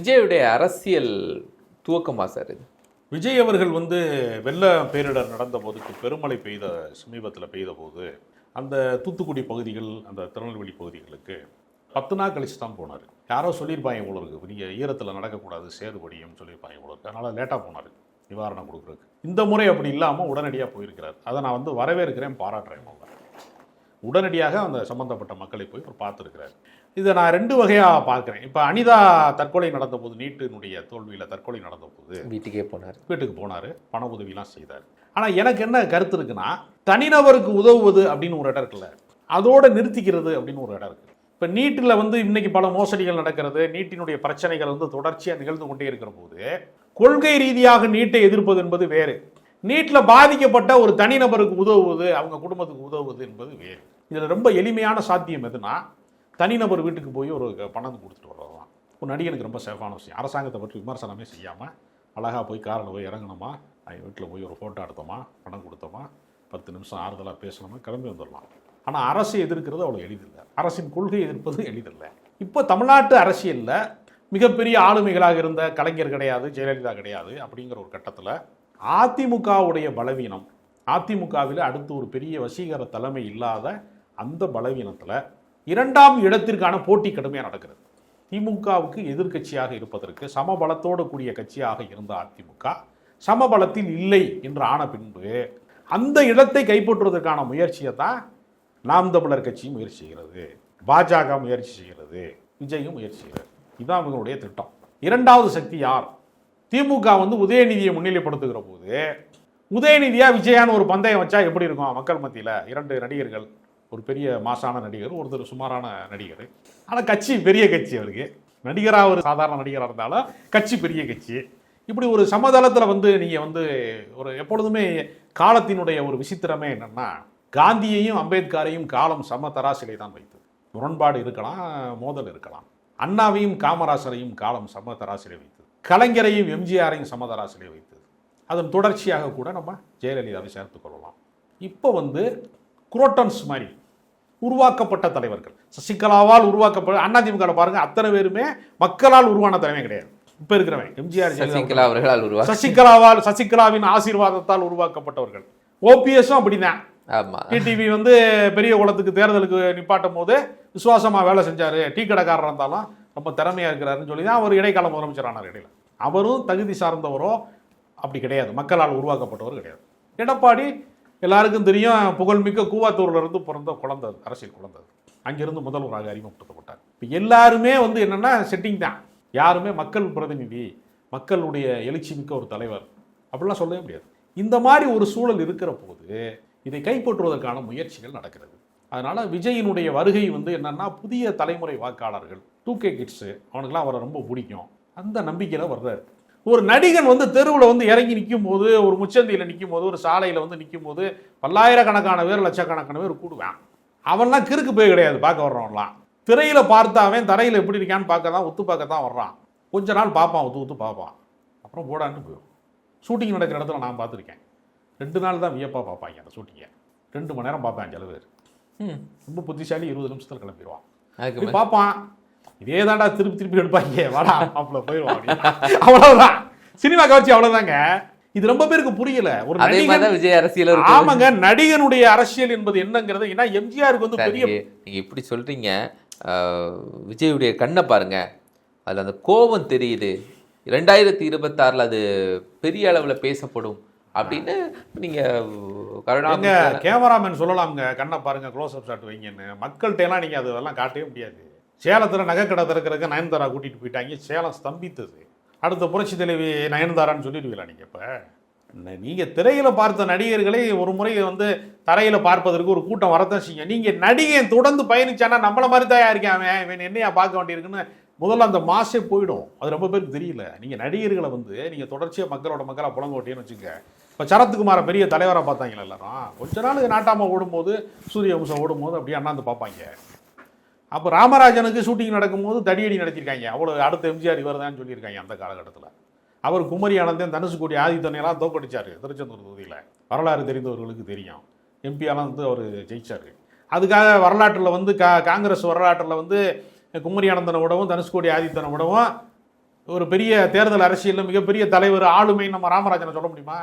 விஜயுடைய அரசியல் துவக்கமா சார் இது? விஜய் அவர்கள் வந்து வெள்ள பேரிடர் நடந்த போதுக்கு பெருமழை பெய்த சமீபத்தில் பெய்த போது அந்த தூத்துக்குடி பகுதிகள் அந்த திருநெல்வேலி பகுதிகளுக்கு பத்து நாள் கழிச்சு தான் போனார். யாரோ சொல்லியிருப்பாங்க உங்களுக்கு நீங்கள் ஈரத்தில் நடக்கக்கூடாது சேதுபடியும் சொல்லியிருப்பாங்க உங்களுக்கு அதனால் லேட்டாக போனார் நிவாரணம் கொடுக்குறதுக்கு. இந்த முறை அப்படி இல்லாமல் உடனடியாக போயிருக்கிறார். அதை நான் வந்து வரவேற்கிறேன் பாராட்டுறேன் முதல்ல உடனடியாக அந்த சம்பந்தப்பட்ட மக்களை போய் அவர் பார்த்துருக்கிறார். இதை நான் ரெண்டு வகையாக பார்க்குறேன். இப்போ அனிதா தற்கொலை நடந்த போது நீட்டினுடைய தோல்வியில் தற்கொலை நடந்த போது வீட்டுக்கே போனார். வீட்டுக்கு போனார் பண உதவிலாம் செய்தார். ஆனால் எனக்கு என்ன கருத்து இருக்குன்னா தனிநபருக்கு உதவுவது அப்படின்னு ஒரு இடம் இருக்குல்ல அதோட நிறுத்திக்கிறது அப்படின்னு ஒரு இடம் இருக்கு. இப்போ நீட்டில் வந்து இன்னைக்கு பல மோசடிகள் நடக்கிறது நீட்டினுடைய பிரச்சனைகள் வந்து தொடர்ச்சியாக நிகழ்ந்து கொண்டே இருக்கிற போது கொள்கை ரீதியாக நீட்டை எதிர்ப்பது என்பது வேறு. நீட்டில் பாதிக்கப்பட்ட ஒரு தனிநபருக்கு உதவுவது அவங்க குடும்பத்துக்கு உதவுவது என்பது வேறு. இதில் ரொம்ப எளிமையான சாத்தியம் எதுனா தனிநபர் வீட்டுக்கு போய் ஒரு பணம் கொடுத்துட்டு வர்றது தான் ஒரு நடிகனுக்கு ரொம்ப சேஃபான விஷயம். அரசாங்கத்தை பற்றி விமர்சனமே செய்யாமல் அழகாக போய் காரில் போய் இறங்கணுமா அவங்க வீட்டில் போய் ஒரு ஃபோட்டோ எடுத்தோமா பணம் கொடுத்தோமா பத்து நிமிஷம் ஆறுதலாக பேசணுமா கிளம்பி வந்துடலாம். ஆனால் அரசு எதிர்க்கிறது அவ்வளோ எளிதில்லை. அரசின் கொள்கை எதிர்ப்பது எளிதில்லை. இப்போ தமிழ்நாட்டு அரசியலில் மிகப்பெரிய ஆளுமைகளாக இருந்த கலைஞர் கிடையாது ஜெயலலிதா கிடையாது அப்படிங்கிற ஒரு கட்டத்தில் அதிமுகவுடைய பலவீனம். அதிமுகவில் அடுத்து ஒரு பெரிய வசீகர தலைமை இல்லாத அந்த பலவீனத்தில் இரண்டாம் இடத்திற்கான போட்டி கடுமையாக நடக்கிறது. திமுகவுக்கு எதிர்க்கட்சியாக இருப்பதற்கு சமபலத்தோடு கூடிய கட்சியாக இருந்த அதிமுக சமபலத்தில் இல்லை என்று ஆன பின்பு அந்த இடத்தை கைப்பற்றுவதற்கான முயற்சியை தான் நாம் தமிழர் கட்சி முயற்சி செய்கிறது. பாஜக முயற்சி செய்கிறது. விஜயும் முயற்சி செய்கிறது இதுதான் அவங்களுடைய திட்டம். இரண்டாவது சக்தி யார்? திமுக வந்து உதயநிதியை முன்னிலைப்படுத்துகிற போது உதயநிதியா விஜயான்னு ஒரு பந்தயம் வச்சா எப்படி இருக்கும்? மக்கள் மத்தியில் இரண்டு நடிகர்கள் ஒரு பெரிய மாசான நடிகர் ஒருத்தர் சுமாரான நடிகர். ஆனால் கட்சி பெரிய கட்சி அவருக்கு. நடிகராக ஒரு சாதாரண நடிகராக இருந்தாலும் கட்சி பெரிய கட்சி. இப்படி ஒரு சமதளத்தில் வந்து நீங்கள் வந்து ஒரு எப்பொழுதுமே காலத்தினுடைய ஒரு விசித்திரமே என்னென்னா காந்தியையும் அம்பேத்கரையும் காலம் சம தராசிலை தான் வைத்தது. முரண்பாடு இருக்கலாம் மோதல் இருக்கலாம். அண்ணாவையும் காமராசரையும் காலம் சம தராசிலை வைத்தது. கலைஞரையும் எம்ஜிஆரையும் சம தராசிலை வைத்தது. அதன் தொடர்ச்சியாக கூட நம்ம ஜெயலலிதாவை சேர்த்துக் கொள்ளலாம். இப்போ வந்து குரோட்டன்ஸ் மாதிரி உருவாக்கப்பட்ட தலைவர்கள். சசிகலாவால் உருவாக்கப்பட்ட அதிமுக பாருங்க அத்தனை பேருமே மக்களால் உருவான தலைமை கிடையாது. இப்போ இருக்கிறவன் எம்ஜிஆர் சசிகலா அவர்களால் உருவா சசிகலாவால் சசிகலாவின் ஆசீர்வாதத்தால் உருவாக்கப்பட்டவர்கள். ஓபிஎஸும் அப்படிதான். டிடிவி வந்து பெரிய குளத்துக்கு தேர்தலுக்கு நிப்பாட்டும் போது விசுவாசமா வேலை செஞ்சாரு. டீ கடைக்காரர் இருந்தாலும் ரொம்ப திறமையாக இருக்கிறாருன்னு சொல்லி தான் அவர் இடைக்கால முதலமைச்சரானார் இடையில. அவரும் தகுதி சார்ந்தவரோ அப்படி கிடையாது. மக்களால் உருவாக்கப்பட்டவர் கிடையாது. எடப்பாடி எல்லாருக்கும் தெரியும் புகழ்மிக்க கூவாத்தூர்லேருந்து பிறந்த குழந்தை அரசியல் குழந்தை அங்கிருந்து முதல்வராக அறிமுகப்படுத்தப்பட்டார். இப்போ எல்லாருமே வந்து என்னென்னா செட்டிங் தான். யாருமே மக்கள் பிரதிநிதி மக்களுடைய எழுச்சி மிக்க ஒரு தலைவர் அப்படிலாம் சொல்லவே முடியாது. இந்த மாதிரி ஒரு சூழல் இருக்கிற போது இதை கைப்பற்றுவதற்கான முயற்சிகள் நடக்கிறது. அதனால் விஜயினுடைய வருகை வந்து என்னென்னா புதிய தலைமுறை வாக்காளர்கள். டூ கே கிட்ஸு அவனுக்குலாம் அவரை ரொம்ப பிடிக்கும். அந்த நம்பிக்கையில் வர்றாரு. ஒரு நடிகன் வந்து தெருவில் வந்து இறங்கி நிற்கும் போது ஒரு முச்சந்தியில் நிற்கும் போது ஒரு சாலையில் வந்து நிற்கும் போது பல்லாயிரக்கணக்கான பேர் லட்சக்கணக்கான பேர் கூடுவான். அவன்லாம் கிறுக்கு போய் கிடையாது பார்க்க வர்றவன்லாம். திரையில் பார்த்தாவே தரையில் எப்படி இருக்கான்னு பார்க்க தான் ஒத்து பார்க்க தான் வர்றான். கொஞ்ச நாள் பார்ப்பான் ஒத்து ஒத்து பார்ப்பான். அப்புறம் போடான்னு போயிடும். ஷூட்டிங் நடக்கிற இடத்துல நான் பார்த்துருக்கேன். ரெண்டு நாள் தான் வியப்பாக பார்ப்பாங்க அந்த ஷூட்டிங்கை ரெண்டு மணி நேரம் பார்ப்பேன் சில பேர். ரொம்ப புத்திசாலி இருபது நிமிஷத்தில் கிளம்பிடுவான் அதுக்கு பார்ப்பான் இதே தாண்டா திருப்பி திருப்பி எடுப்பாங்க வாடா மாப்பிள்ள போயிடுவான். அவ்வளவுதான். சினிமா கவர்ச்சி அவ்வளவுதாங்க. இது ரொம்ப பேருக்கு புரியல. ஒரு தான் விஜய் அரசியல் ஆமாங்க நடிகனுடைய அரசியல் என்பது என்னங்கிறது ஏன்னா எம்ஜிஆருக்கு வந்து பெரிய நீங்க இப்படி சொல்றீங்க விஜயுடைய கண்ணை பாருங்க. அதுல அந்த கோபம் தெரியுது. ரெண்டாயிரத்தி இருபத்தாறுல அது பெரிய அளவுல பேசப்படும். அப்படின்னு நீங்கள் கருணாங்க கேமராமேன் சொல்லலாம்ங்க. கண்ணை பாருங்க க்ளோஸ் அப் ஷாட் வைங்கன்னு. மக்கள்கிட்ட எல்லாம் அதெல்லாம் காட்டவே முடியாது. சேலத்தில் நகைக்கடை திறக்கிறதுக்கு நயன்தாரா கூட்டிகிட்டு போயிட்டாங்க. சேலம் ஸ்தம்பித்தது. அடுத்த புரட்சி தலைவி நயன்தாரான்னு சொல்லிடுவீங்களா நீங்கள் இப்போ? நீங்கள் திரையில் பார்த்த நடிகர்களை ஒரு முறை வந்து தரையில் பார்ப்பதற்கு ஒரு கூட்டம் வரத்தான் செய்யும். நீங்கள் நடிகை தொடர்ந்து பயணிச்சானா நம்மள மாதிரி தான் இருக்கேன் அவன் இவன் என்னையா பார்க்க வேண்டியிருக்குன்னு முதல்ல அந்த மாசே போயிடும். அது ரொம்ப பேருக்கு தெரியல. நீங்கள் நடிகர்களை வந்து நீங்கள் தொடர்ச்சியாக மக்களோட மக்களா புலங்கோட்டின்னு வச்சுக்க இப்போ சரத்குமாரை பெரிய தலைவராக பார்த்தாங்களே எல்லாரும்? கொஞ்ச நாள் நாட்டாமல் ஓடும்போது சூரிய வம்சம் ஓடும்போது அப்படியே அண்ணாந்து பார்ப்பாங்க. அப்போ ராமராஜனுக்கு ஷூட்டிங் நடக்கும்போது தடியடி நடத்திருக்காங்க அவ்வளோ அடுத்த எம்ஜிஆர் இவர் தான் சொல்லியிருக்காங்க அந்த காலகட்டத்தில். அவர் குமரி ஆனந்தன் தனுஷ்கோடி ஆதித்தனையெல்லாம் தோக்கடிச்சார் திருச்செந்தூர் தொகுதியில். வரலாறு தெரிந்தவர்களுக்கு தெரியும். எம்பியெல்லாம் வந்து அவர் ஜெயிச்சார். அதுக்காக வரலாற்றில் வந்து கா காங்கிரஸ் வரலாற்றில் வந்து குமரி ஆனந்தனை விடவும் தனுஷ்கோடி ஆதித்தனை விடவும் ஒரு பெரிய தேர்தல் அரசியலில் மிகப்பெரிய தலைவர் ஆளுமை நம்ம ராமராஜனை சொல்ல முடியுமா?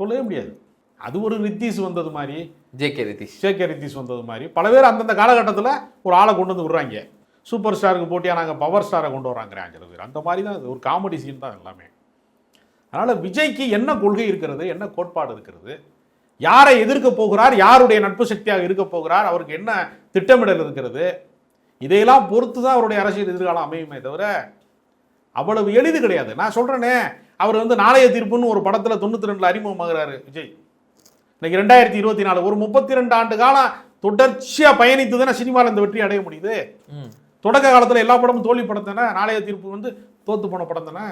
சொல்லவே முடியாது. அது ஒரு நித்தீஷ் வந்தது மாதிரி ஜே கே ரிதீஷ் சேகே நித்தீஷ் வந்தது மாதிரி பல பேர் அந்தந்த காலகட்டத்தில் ஒரு ஆளை கொண்டு வந்து விடுறாங்க. சூப்பர் ஸ்டாருக்கு போட்டியாக நாங்கள் பவர் ஸ்டாரை கொண்டு வராங்கிறாங்க சில பேர் அந்த மாதிரி தான் ஒரு காமெடி சீன் தான் எல்லாமே. அதனால் விஜய்க்கு என்ன கொள்கை இருக்கிறது என்ன கோட்பாடு இருக்கிறது யாரை எதிர்க்க போகிறார் யாருடைய நட்பு சக்தியாக இருக்க போகிறார் அவருக்கு என்ன திட்டமிடல் இருக்கிறது இதையெல்லாம் பொறுத்து தான் அவருடைய அரசியல் எதிர்காலம் அமையுமே தவிர அவ்வளவு எளிது கிடையாது. நான் சொல்கிறேனே அவர் வந்து நாளைய தீர்ப்புன்னு ஒரு படத்தில் தொண்ணூற்றி ரெண்டில் அறிமுகமாகிறாரு விஜய். இன்னைக்கு ரெண்டாயிரத்தி இருபத்தி நாலு ஒரு முப்பத்தி ரெண்டு ஆண்டு காலம் தொடர்ச்சியாக பயணித்து தானே சினிமாவில் இந்த வெற்றி அடைய முடியுது. தொடக்க காலத்தில் எல்லா படமும் தோல்வி படம் தானே நாளைய தீர்ப்பு வந்து தோத்து போன படம் தானே.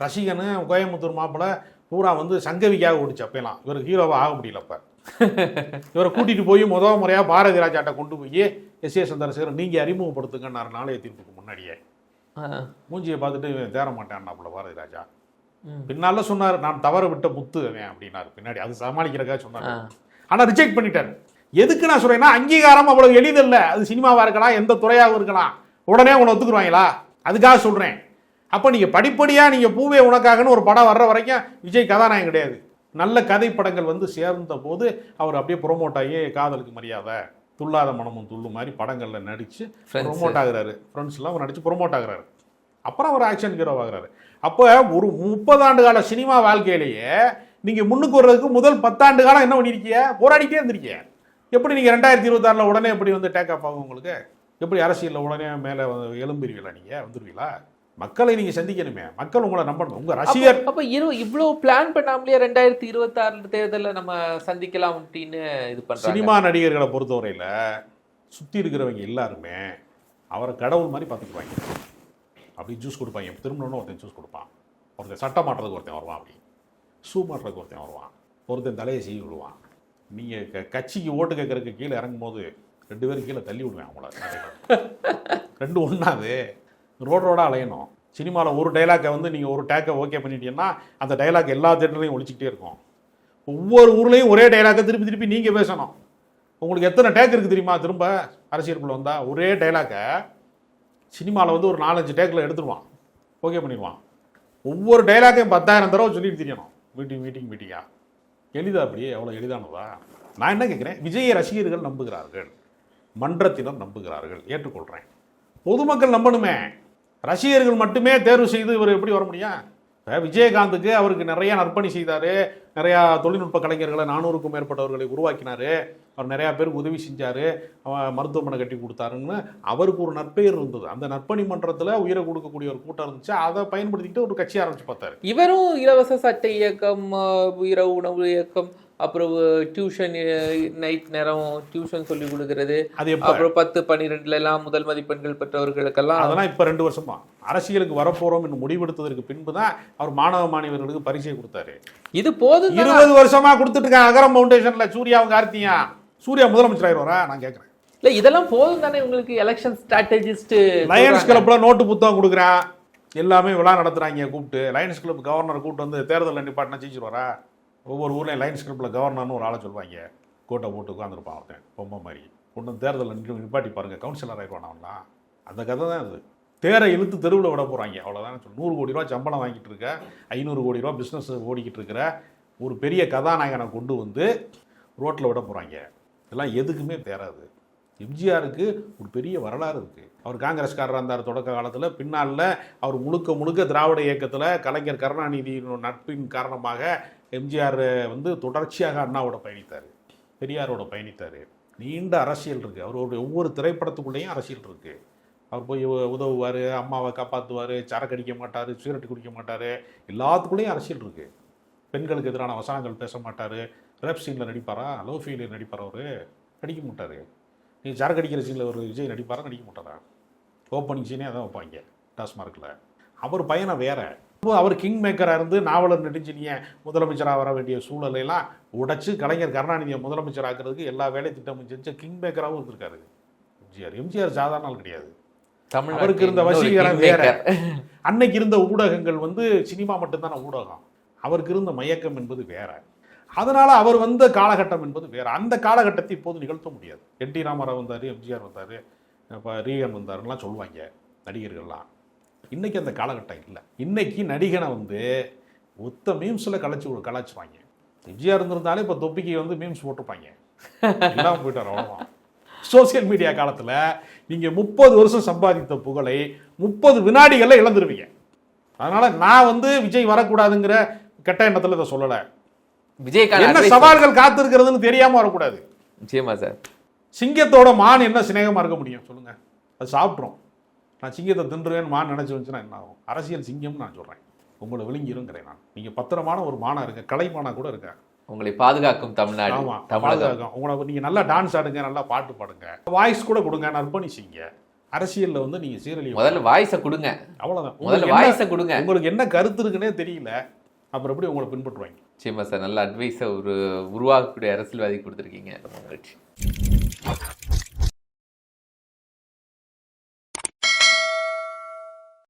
ரசிகனு கோயம்புத்தூர் மாப்பிள்ளை பூரா வந்து சங்கவிக்காக ஓடிச்சு அப்பெல்லாம். இவர் ஹீரோவாக ஆக முடியல அப்போ. இவரை கூட்டிட்டு போய் முதல் முறையாக பாரதி ராஜாட்ட கொண்டு போய் எஸ் ஏ சந்திரசேகர் நீங்கள் அறிமுகப்படுத்துங்கன்னாரு நாளைய தீர்ப்புக்கு முன்னாடியே. மூஞ்சியை பார்த்துட்டு இவன் தேர மாட்டான்னாப்புல பாரதி ராஜா. பின்னால சொன்னார் நான் தவற விட்ட முத்து அப்படின்னாரு. பின்னாடி அது சமாளிக்கிறக்காக சொன்னார். ஆனா ரிஜெக்ட் பண்ணிட்டாரு. எதுக்கு நான் சொல்றேன்னா அங்கீகாரம் அவ்வளவு எளிதல்ல. அது சினிமாவா இருக்கலாம் எந்த துறையாகவும் இருக்கலாம். உடனே உன்னை ஒத்துக்குருவாங்களா? அதுக்காக சொல்றேன். அப்ப நீங்க படிப்படியா நீங்க பூவே உனக்காகன்னு ஒரு படம் வர்ற வரைக்கும் விஜய் கதாநாயகன் கிடையாது. நல்ல கதை படங்கள் வந்து சேர்ந்த போது அவர் அப்படியே ப்ரொமோட் ஆகி காதலுக்கு மரியாதை துள்ளாத மனமும் துள்ளு மாதிரி படங்கள்ல நடிச்சு Friends. ப்ரொமோட் ஆகுறாரு. ஃப்ரெண்ட்ஸ்லாம் அவர் நடிச்சு ப்ரொமோட் ஆகுறாரு. அப்புறம் அவர் ஆக்ஷன் ஹீரோ ஆகுறாரு. அப்போ ஒரு முப்பது ஆண்டு கால சினிமா வாழ்க்கையிலேயே நீங்க முன்னுக்கு வர்றதுக்கு முதல் பத்தாண்டு காலம் என்ன பண்ணிருக்கீங்க போராடிட்டே இருந்திருக்கீங்க. எப்படி நீங்க ரெண்டாயிரத்தி இருபத்தாறுல உடனே எப்படி வந்து டேக் ஆஃப் ஆகும் உங்களுக்கு? எப்படி அரசியல்ல உடனே மேலே எழும்புறீங்களா நீங்க? வந்துருவீங்களா? மக்களை நீங்க சந்திக்கணுமே. மக்கள் உங்களை நம்பணும். உங்க ரசிகர் அப்ப- இரு இவ்வளவு பிளான் பண்ணாமலே ரெண்டாயிரத்தி இருபத்தி ஆறு தேர்தல்ல நம்ம சந்திக்கலாம் அப்படின்னு இது பண்றாங்க. சினிமா நடிகர்களை பொறுத்தவரையில சுத்தி இருக்கிறவங்க எல்லாருமே அவரை கடவுள் மாதிரி பார்த்துக்குவாங்க. அப்படி ஜூஸ் கொடுப்பாங்க திரும்பணும்னு ஒருத்தன் ஜூஸ் கொடுப்பான். ஒருத்தன் சட்டை மாட்டுறதுக்கு ஒருத்தன் வருவான் அப்படி. ஷூ மாட்டுறதுக்கு ஒருத்தன் வருவான். ஒருத்தன் தலையை செய்ய விடுவான். நீங்கள் க கட்சிக்கு ஓட்டு கேட்கறதுக்கு கீழே இறங்கும் போது ரெண்டு பேரும் கீழே தள்ளி விடுவேன் அவங்கள. ரெண்டு ஒன்றாது ரோடு ரோடாக அலையணும். சினிமாவில் ஒரு டைலாக்கை வந்து நீங்கள் ஒரு டேக்கை ஓகே பண்ணிட்டீங்கன்னா அந்த டைலாக் எல்லா தேட்டர்லையும் ஒழிச்சிக்கிட்டே இருக்கும். ஒவ்வொரு ஊர்லேயும் ஒரே டைலாக்கை திருப்பி திருப்பி நீங்கள் பேசணும். உங்களுக்கு எத்தனை டேக் இருக்குது தெரியுமா? திரும்ப அரசியலுக்குள்ள வந்தால் ஒரே டைலாக்கை சினிமாவில் வந்து ஒரு நாலஞ்சு டேக்கில் எடுத்துருவான். ஓகே பண்ணிடுவான். ஒவ்வொரு டைலாக்கையும் பத்தாயிரம் தடவை சொல்லிட்டு தெரியணும். மீட்டிங் மீட்டிங் மீட்டிங்கா? எளிதா அப்படியே? எவ்வளோ எளிதானதா? நான் என்ன கேட்குறேன்? விஜய ரசிகர்கள் நம்புகிறார்கள். மன்றத்தினர் நம்புகிறார்கள். ஏற்றுக்கொள்கிறேன் பொதுமக்கள் நம்பணுமே. ரசிகர்கள் மட்டுமே தேர்வு செய்து இவர் எப்படி வர முடியும்? இப்போ விஜயகாந்துக்கு அவருக்கு நிறையா நற்பணி செய்தார். நிறையா தொழில்நுட்ப கலைஞர்களை நானூறுக்கும் மேற்பட்டவர்களை உருவாக்கினார். அவர் நிறையா பேருக்கு உதவி செஞ்சார். மருத்துவமனை கட்டி கொடுத்தாருன்னு அவருக்கு ஒரு நற்பெயர் இருந்தது. அந்த நற்பணி மன்றத்தில் உயிரை கொடுக்கக்கூடிய ஒரு கூட்டம் இருந்துச்சு. அதை பயன்படுத்திக்கிட்டு ஒரு கட்சி ஆரம்பிச்சு பார்த்தாரு. இவரும் இலவச சட்டை இயக்கம் இரவு உணவு இயக்கம் அப்புறம் டியூஷன் நைட் நேரம் டியூஷன் சொல்லி கொடுக்கறது. அப்புறம் பத்து பன்னிரெண்டுல எல்லாம் முதல் மதிப்பெண்கள் பெற்றவர்களுக்கெல்லாம் அதெல்லாம் இப்போ ரெண்டு வருஷமா? அரசியலுக்கு வரப்போறோம் என்று முடிவெடுத்ததற்கு பின்பு தான் அவர் மாணவ மாணவர்களுக்கு பரிசை கொடுத்தாரு. இது போதும்? இருபது வருஷமா கொடுத்துட்டு இருக்காங்க அகரம் ஃபவுண்டேஷன்ல சூர்யாவும் கார்த்தியா சூர்யா முதலமைச்சர் ஆயிடுவாரா நான் கேட்கறேன் இல்ல இதெல்லாம் போதும் தானே உங்களுக்கு எலெக்ஷன் ஸ்ட்ராட்டஜிஸ்ட் லயன்ஸ் கிளப்ல நோட்டு புத்தகம் கொடுக்குறான். எல்லாமே விழா நடத்துறாங்க கூப்பிட்டு. லயன்ஸ் கிளப் கவர்னர் கூப்பிட்டு வந்து தேர்தலில் நிப்பாட்டினா ஜெயிச்சிருவாரா? ஒவ்வொரு ஊர்லயும் லயன்ஸ் கிளப்ல கவர்னர்னு ஒரு ஆளை சொல்லுவாங்க. கோட்டை போட்டு உட்காந்துருப்பான் ஒருத்தன் பொம்மை மாதிரி. வந்து தேர்தலில் நிப்பாட்டி பாருங்க. கவுன்சிலர் ஆயிடுவான் அவன்லாம். அந்த கதை தான் அது தேரை இழுத்து தெருவில் விட போகிறாங்க அவ்வளோதான் சொல்லி. நூறு கோடி ரூபா சம்பளம் வாங்கிட்டு இருக்க ஐநூறு கோடி ரூபா பிஸ்னஸ் ஓடிக்கிட்டு இருக்கிற ஒரு பெரிய கதாநாயகனை கொண்டு வந்து ரோட்டில் விட போகிறாங்க இதெல்லாம் எதுக்குமே தேராது எம்ஜிஆருக்கு ஒரு பெரிய வரலாறு இருக்குது அவர் காங்கிரஸ்காரராக இருந்தார் தொடக்க காலத்தில். பின்னால் அவர் முழுக்க முழுக்க திராவிட இயக்கத்தில் கலைஞர் கருணாநிதியின் நட்பின் காரணமாக எம்ஜிஆர் வந்து தொடர்ச்சியாக அண்ணாவோட பயணித்தார். பெரியாரோட பயணித்தார். நீண்ட அரசியல் இருக்குது அவருடைய ஒவ்வொரு திரைப்படத்துக்குள்ளேயும் அரசியல் இருக்குது அவர் போய் உதவுவார் அம்மாவை காப்பாற்றுவார் சரக்கு அடிக்க மாட்டார் சிகரெட் குடிக்க மாட்டார். எல்லாத்துக்குள்ளேயும் அரசியல் இருக்குது பெண்களுக்கு எதிரான வசனங்கள் பேச மாட்டார். ரேப் சீனில் நடிப்பாரா? லவ் ஃபீலில் நடிப்பார் அவர்? நடிக்க மாட்டார். நீ சரக்கு அடிக்கிற சீனில் ஒரு விஜய் நடிப்பாரா? நடிக்க மாட்டாரா? ஓப்பனிங் சீனே அதான் வைப்பாங்க டாஸ்மார்க்கில் அவர் பையனை வேறு. அவர் கிங் மேக்கராக இருந்து நாவலர் நெடுஞ்செழிய முதலமைச்சராக வர வேண்டிய சூழலையெல்லாம் உடைச்சு கலைஞர் கருணாநிதியை முதலமைச்சர் ஆக்குறதுக்கு எல்லா வேலை திட்டமும் செஞ்ச கிங் மேக்கராகவும் இருந்திருக்காரு. எம்ஜிஆர். எம்ஜிஆர் சாதாரண ஆள் கிடையாது. அவருக்கு இருந்த வசீகரம். வேற. அன்னைக்கு இருந்த ஊடகங்கள் வந்து சினிமா மட்டும்தான ஊடகம். அவருக்கு இருந்த மயக்கம் என்பது வேற. அதனால அவர் வந்த காலகட்டம் என்பது வேற. அந்த காலகட்டத்தை இப்போது நிகழ்த்த முடியாது. என் டி ராமாராவ் வந்தார் எம்ஜிஆர் வந்தார் இப்போ ரீகன் வந்தாருலாம் சொல்லுவாங்க நடிகர்கள்லாம். இன்னைக்கு அந்த காலகட்டம் இல்லை. இன்னைக்கு நடிகனை வந்து ஒத்த மீம்ஸில் கலைச்சு கலாச்சுவாங்க விஜயா இருந்திருந்தாலே இப்போ தொப்பிக்கு வந்து மீம்ஸ் போட்டிருப்பாங்க இல்லாம போயிட்டார் அவ்வளோதான் சோசியல் மீடியா காலத்தில் நீங்கள் முப்பது வருஷம் சம்பாதித்த புகழை முப்பது வினாடிகளில் இழந்துருவீங்க. அதனால நான் வந்து விஜய் வரக்கூடாதுங்கிற கெட்ட எண்ணத்தில் இதை சொல்லலை. விஜய்க்கான என்ன சவால்கள் காத்திருக்கிறதுன்னு தெரியாம வரக்கூடாது. நிச்சயமா சார். சிங்கத்தோட மான் என்ன சிநேகமா இருக்க முடியும் சொல்லுங்க. அது சாப்பிட்றோம். நான் சிங்கத்தை தின்றுவேன் மான் நினைச்சு வந்துச்சுன்னா என்ன ஆகும்? அரசியல் சிங்கம்னு நான் சொல்றேன். உங்களை விழுங்கிருங்கிறேன் நான். நீங்க பத்திரமான ஒரு மானா இருக்க கலை மானா கூட இருக்க உங்களை பாதுகாக்கும் தமிழ்நாடு தமிழகம். உங்களை நீங்க நல்லா டான்ஸ் ஆடுங்க நல்லா பாட்டு பாடுங்க. வாய்ஸ் கூட கொடுங்க செய்யுங்க அரசியல்ல வந்து நீங்க சீரழிய முதல்ல வாய்ஸை கொடுங்க. அவ்வளவுதான். முதல்ல வாய்ஸை கொடுங்க. உங்களுக்கு என்ன கருத்து இருக்குன்னே தெரியல. அப்புறம் எப்படி உங்களை பின்பற்றுவாங்க? நிச்சயமா சார் நல்ல அட்வைஸை ஒரு உருவாக்கக்கூடிய அரசியல்வாதி கொடுத்துருக்கீங்க. மகிழ்ச்சி.